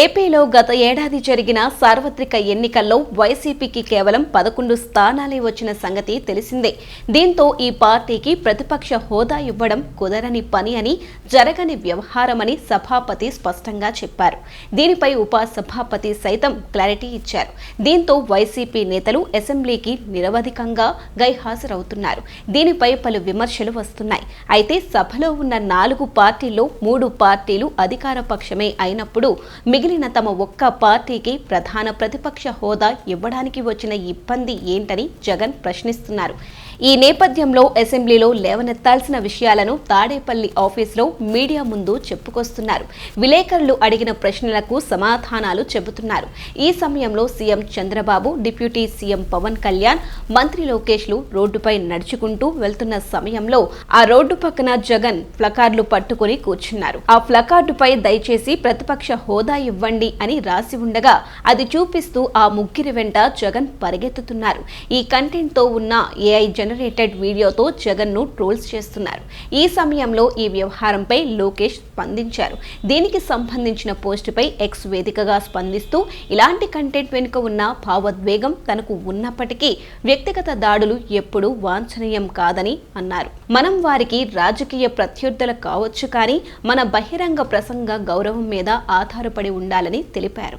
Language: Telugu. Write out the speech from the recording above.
ఏపీలో గత ఏడాది జరిగిన సార్వత్రిక ఎన్నికల్లో వైసీపీకి కేవలం పదకొండు స్థానాలే వచ్చిన సంగతి తెలిసిందే. దీంతో ఈ పార్టీకి ప్రతిపక్ష హోదా ఇవ్వడం కుదరని పని అని జరగని వ్యవహారమని సభాపతి స్పష్టంగా చెప్పారు. దీనిపై ఉప సభాపతి సైతం క్లారిటీ ఇచ్చారు. దీంతో వైసీపీ నేతలు అసెంబ్లీకి నిరవధికంగా గైహాజరవుతున్నారు. దీనిపై పలు విమర్శలు వస్తున్నాయి. అయితే సభలో ఉన్న నాలుగు పార్టీల్లో మూడు పార్టీలు అధికార పక్షమే అయినప్పుడు మిగిలిన తమ ఒక్క పార్టీకి ప్రధాన ప్రతిపక్ష హోదా ఇవ్వడానికి వచ్చిన ఇబ్బంది ఏంటని జగన్ ప్రశ్నిస్తున్నారు. ఈ నేపథ్యంలో అసెంబ్లీలో లేవనెత్తాల్సిన విషయాలను తాడేపల్లి ఆఫీసులో మీడియా ముందు చెప్పుకొస్తున్నారు. విలేకరులు అడిగిన ప్రశ్నలకు సమాధానాలు చెబుతున్నారు. ఈ సమయంలో CM Chandrababu deputy CM Pawan Kalyan మంత్రి లోకేష్లు రోడ్డుపై నడుచుకుంటూ వెళ్తున్న సమయంలో ఆ రోడ్డు పక్కన జగన్ ప్లకార్డులు పట్టుకుని కూర్చున్నారు. ఆ ప్లకార్డుపై దయచేసి ప్రతిపక్ష హోదా ఇవ్వండి అని రాసి ఉండగా అది చూపిస్తూ ఆ ముగ్గురి వెంట జగన్ పరిగెత్తుతున్నారు. ఈ కంటెంట్తో ఉన్న ఏఐ జనరేటెడ్ వీడియోతో జగన్ను ట్రోల్స్ చేస్తున్నారు. ఈ సమయంలో ఈ వ్యవహారంపై లోకేష్ స్పందించారు. దీనికి సంబంధించిన పోస్టుపై ఎక్స్ వేదికగా స్పందిస్తూ ఇలాంటి కంటెంట్ వెనుక ఉన్న భావోద్వేగం తనకు ఉన్నప్పటికీ వ్యక్తిగత దాడులు ఎప్పుడూ వాంఛనీయం కాదని అన్నారు. మనం వారికి రాజకీయ ప్రత్యర్థులు కావచ్చు కానీ మన బహిరంగ ప్రసంగ గౌరవం మీద ఆధారపడి ఉండాలని తెలిపారు